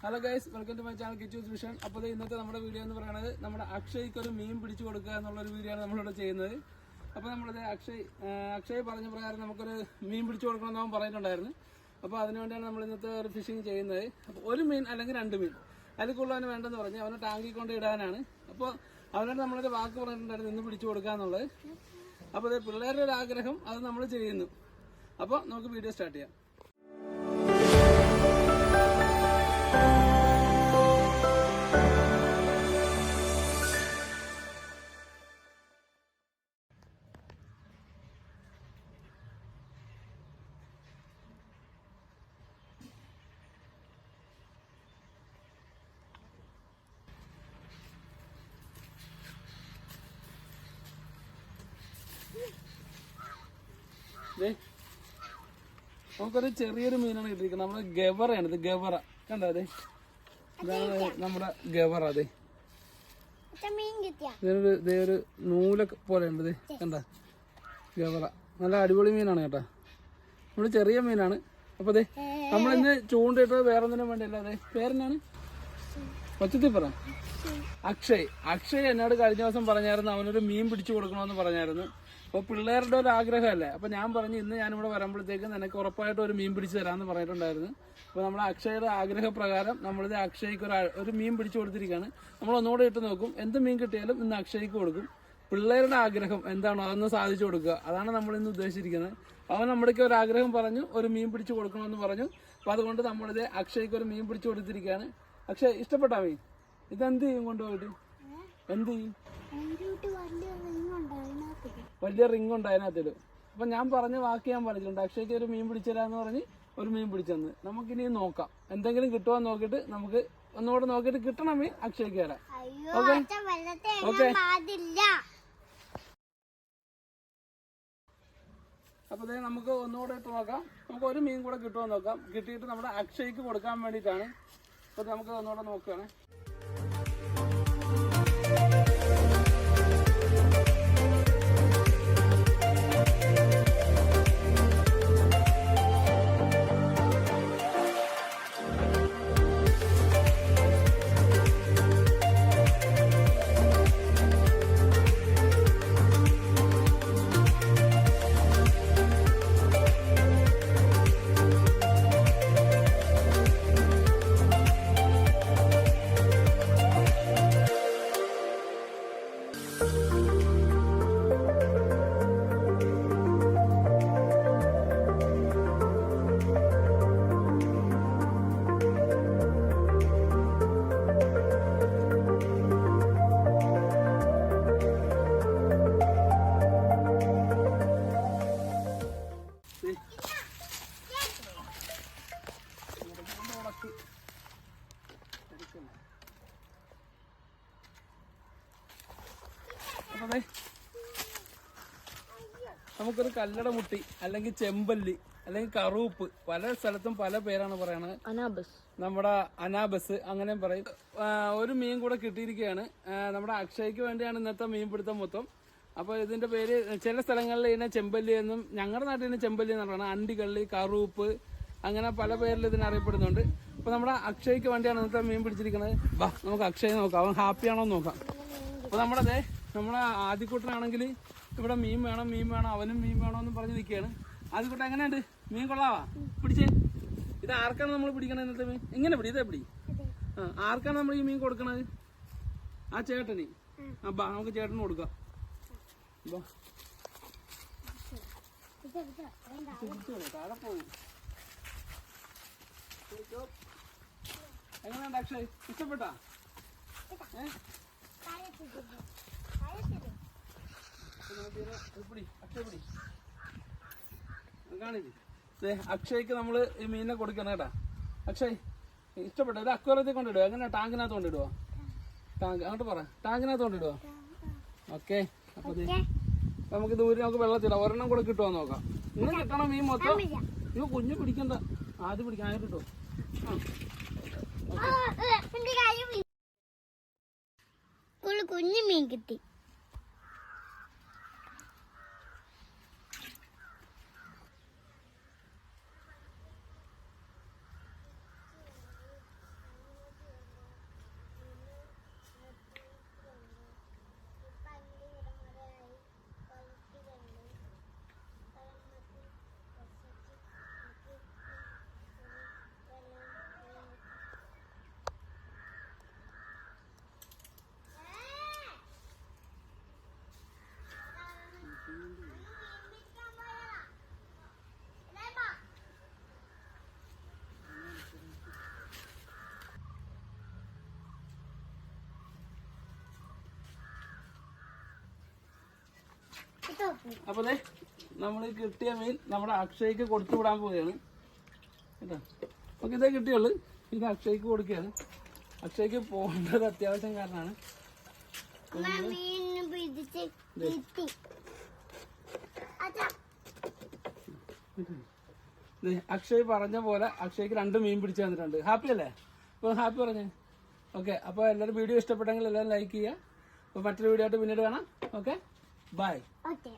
Hello guys welcome to my channel Kichus vision അപ്പോൾ ഇന്നത്തെ നമ്മുടെ വീഡിയോ എന്ന് പറയുന്നത് നമ്മുടെ അക്ഷയ്ക്ക് ഒരു മീൻ പിടിച്ചു കൊടുക്കുക എന്നുള്ളൊരു വീഡിയോ ആണ് നമ്മളിവിടെ ചെയ്യുന്നത്. അപ്പോൾ നമ്മളത് അക്ഷയ് അക്ഷയ് പറഞ്ഞ പ്രകാരം നമുക്കൊരു മീൻ പിടിച്ചു കൊടുക്കണമെന്ന് അവൻ പറഞ്ഞിട്ടുണ്ടായിരുന്നു. അപ്പോൾ അതിനുവേണ്ടിയാണ് നമ്മൾ ഇന്നത്തെ ഒരു ഫിഷിങ് ചെയ്യുന്നത്. അപ്പോൾ ഒരു മീൻ അല്ലെങ്കിൽ രണ്ട് മീൻ അതിൽ കൂടുതൽ വേണ്ടെന്ന് പറഞ്ഞ് അവനെ ടാങ്കിൽ കൊണ്ട് ഇടാനാണ്. അപ്പോൾ അവനോട് നമ്മളൊരു വാക്ക് പറഞ്ഞിട്ടുണ്ടായിരുന്നു ഇന്ന് പിടിച്ചു കൊടുക്കുക എന്നുള്ളത്. അപ്പോൾ അത് പിള്ളേരുടെ ഒരു ആഗ്രഹം അത് നമ്മൾ ചെയ്യുന്നു. അപ്പോൾ നമുക്ക് വീഡിയോ സ്റ്റാർട്ട് ചെയ്യാം. 네. നമുക്കൊരു ചെറിയൊരു മീനാണ് കിട്ടിയിരിക്കുന്നത്. നമ്മുടെ ഗവറയാണ് ഇത് ഗവറ. കണ്ടോ അതെ? ഇതാണ് നമ്മുടെ ഗവറ അതെ. ഇതൊരു ഇതിനൊരു ഒരു നൂലൊക്കെ പോലെ ഉണ്ട് കണ്ട? ഗവറ. നല്ല അടിപൊളി മീനാണ് കേട്ടോ. നമ്മൾ ചെറിയ മീനാണ്. അപ്പൊ അതെ നമ്മളിന്ന് ചൂണ്ടിട്ട് വേറെ ഒന്നിനും വേണ്ടിയല്ല അതെ. പേരെന്നാണ്? ഒച്ചത്തിൽ പറ. അക്ഷയ്. അക്ഷയ്. എന്നോട് കഴിഞ്ഞ ദിവസം പറഞ്ഞായിരുന്നു അവനൊരു മീൻ പിടിച്ചു കൊടുക്കണമെന്ന് പറഞ്ഞായിരുന്നു. അപ്പൊ പിള്ളേരുടെ ഒരു ആഗ്രഹമല്ലേ? അപ്പൊ ഞാൻ പറഞ്ഞു ഇന്ന് ഞാനിവിടെ വരുമ്പോഴത്തേക്കും നിനക്ക് ഉറപ്പായിട്ടും ഒരു മീൻ പിടിച്ചു തരാമെന്ന് പറഞ്ഞിട്ടുണ്ടായിരുന്നു. അപ്പൊ നമ്മൾ അക്ഷയുടെ ആഗ്രഹപ്രകാരം നമ്മളിത് അക്ഷയ്ക്ക് ഒരു ഒരു മീൻ പിടിച്ചു കൊടുത്തിരിക്കുകയാണ് നമ്മൾ ഒന്നുകൂടെ ഇട്ട് നോക്കും എന്ത് മീൻ കിട്ടിയാലും ഇന്ന് അക്ഷയ്ക്ക് കൊടുക്കും. പിള്ളേരുടെ ആഗ്രഹം എന്താണോ അതൊന്ന് സാധിച്ചു കൊടുക്കുക. അതാണ് നമ്മൾ ഇന്ന് ഉദ്ദേശിച്ചിരിക്കുന്നത്. അവൻ നമ്മുടെക്ക് ഒരു ആഗ്രഹം പറഞ്ഞു ഒരു മീൻ പിടിച്ചു കൊടുക്കണമെന്ന് പറഞ്ഞു. അപ്പൊ അതുകൊണ്ട് നമ്മളിത് അക്ഷയ്ക്ക് ഒരു മീൻ പിടിച്ചു കൊടുത്തിരിക്കുകയാണ് അക്ഷയ് ഇഷ്ടപ്പെട്ടാ മീൻ ഇതെന്ത് ചെയ്യും കൊണ്ടുപോയിട്ട്? എന്ത് ചെയ്യും? വലിയ റിംഗ് ഉണ്ട് അതിനകത്തിൽ അപ്പൊ ഞാൻ പറഞ്ഞ വാക്ക് ഞാൻ പറഞ്ഞിട്ടുണ്ട്. അക്ഷയ്ക്ക് ഒരു മീൻ പിടിച്ചരാന്ന് പറഞ്ഞ് ഒരു മീൻ പിടിച്ചെന്ന്. നമുക്കിനി നോക്കാം. എന്തെങ്കിലും കിട്ടുവാൻ നോക്കിയിട്ട് നമുക്ക് ഒന്നുകൂടെ നോക്കിയിട്ട് കിട്ടണം മീൻ അക്ഷയ്ക്ക് തരാം ഓക്കെ? ഓക്കെ? പാടില്ല. അപ്പൊ ദേ നമുക്ക് ഒന്നുകൂടെ ഇട്ട് നോക്കാം. നമുക്ക് ഒരു മീൻ കൂടെ കിട്ടുമോ നോക്കാം. കിട്ടിയിട്ട് നമ്മുടെ അക്ഷയ്ക്ക് കൊടുക്കാൻ വേണ്ടിയിട്ടാണ് അപ്പൊ നമുക്ക് ഒന്നുകൂടെ നോക്കുകയാണ് ദേ, നമുക്കൊരു കല്ലട മുട്ടി അല്ലെങ്കിൽ ചെമ്പല്ലി അല്ലെങ്കിൽ കറൂപ്പ് പല സ്ഥലത്തും പല പേരാണ് പറയണത്. അനാബസ്. നമ്മുടെ അനാബസ് അങ്ങനെ പറയും. ഒരു മീൻ കൂടെ കിട്ടിയിരിക്കുകയാണ്. നമ്മുടെ അക്ഷയ്ക്ക് വേണ്ടിയാണ് ഇന്നത്തെ മീൻ പിടുത്തം മൊത്തം. അപ്പൊ ഇതിന്റെ പേര് ചില സ്ഥലങ്ങളിൽ ഇതിനെ ചെമ്പല്ലി എന്നും ഞങ്ങളുടെ നാട്ടിൽ ഇതിനെ ചെമ്പല്ലി എന്ന് പറയുന്നത്. അണ്ടികള്ളി കറൂപ്പ് അങ്ങനെ പല പേരിൽ ഇതിനെ അറിയപ്പെടുന്നുണ്ട്. അപ്പൊ നമ്മുടെ അക്ഷയ്ക്ക് വേണ്ടിയാണ് ഇന്നത്തെ മീൻ പിടിച്ചിരിക്കുന്നത്. നമുക്ക് അക്ഷയ് നോക്കാം. അവൻ ഹാപ്പിയാണോ എന്ന് നോക്കാം. അപ്പൊ നമ്മുടെ നമ്മളെ ആദ്യക്കൂട്ടനാണെങ്കിൽ ഇവിടെ മീൻ വേണം മീൻ വേണം അവനും മീൻ വേണം എന്ന് പറഞ്ഞ് നിൽക്കുകയാണ്. ആദ്യക്കൂട്ടൻ എങ്ങനെയുണ്ട്? മീൻ കൊള്ളാവാ? പിടിച്ചേ. ഇത് ആർക്കാണ് നമ്മൾ പിടിക്കണത് ഇന്നത്തെ മീൻ? എങ്ങനെ പിടി? ഇതേ പിടി. ആ ആർക്കാണ് നമ്മൾ ഈ മീൻ കൊടുക്കണത്? ആ ചേട്ടന്. ആ ബാ നമുക്ക് ചേട്ടന് കൊടുക്കാം. ബാ. എങ്ങനെയുണ്ട് അക്ഷയ്? ഇഷ്ടപ്പെട്ടാ? ഏ ഇത് നോക്കിയാലോ? ഇത് പിടി, അക്ഷയ് പിടി. ഇത് അക്ഷയ്ക്ക് നമ്മൾ ഈ മീനിനെ കൊടുക്കണം കേട്ടാ. അക്ഷയ് ഇഷ്ടപ്പെട്ടു ഇത് അക്വറത്തിൽ കൊണ്ടിടുക എങ്ങനെ ടാങ്കിനകത്ത് കൊണ്ടിടുവോ? ടാങ്ക് അങ്ങോട്ട് പറ. ടാങ്കിനകത്ത് കൊണ്ടിടുവോ? ഓക്കെ അപ്പൊ നമുക്ക് ദൂരെ നമുക്ക് വെള്ളത്തിടാം. ഒരെണ്ണം കൂടെ കിട്ടുമോ നോക്കാം. ഇന്ന് കിട്ടണം മീൻ മൊത്തം. ഇത് കുഞ്ഞു പിടിക്കണ്ട. ആദ്യം പിടിക്കാൻ ആയിട്ട് കിട്ടുമോ കുഞ്ഞു മീൻ കിട്ടി. അപ്പൊ ദേ നമ്മൾ കിട്ടിയ മീൻ നമ്മുടെ അക്ഷയ്ക്ക് കൊടുത്തു വിടാൻ പോവുകയാണ്. കേട്ടോ? നമുക്ക് ഇതേ കിട്ടിയുള്ളു. ഇത് അക്ഷയ്ക്ക് കൊടുക്കുകയാണ്. അക്ഷയ്ക്ക് പോകേണ്ടത് അത്യാവശ്യം കാരണമാണ്. അക്ഷയ് പറഞ്ഞ പോലെ അക്ഷയ്ക്ക് രണ്ട് മീൻ പിടിച്ചു തന്നിട്ടുണ്ട്. ഹാപ്പി അല്ലേ? അപ്പോൾ ഹാപ്പി പറഞ്ഞേ. ഓക്കെ അപ്പോൾ എല്ലാവരും വീഡിയോ ഇഷ്ടപ്പെട്ടെങ്കിൽ എല്ലാവരും ലൈക്ക് ചെയ്യുക. അപ്പോൾ മറ്റൊരു വീഡിയോ ആയിട്ട് പിന്നീട് കാണാം. ഓക്കെ? ബൈ. ഓക്കെ.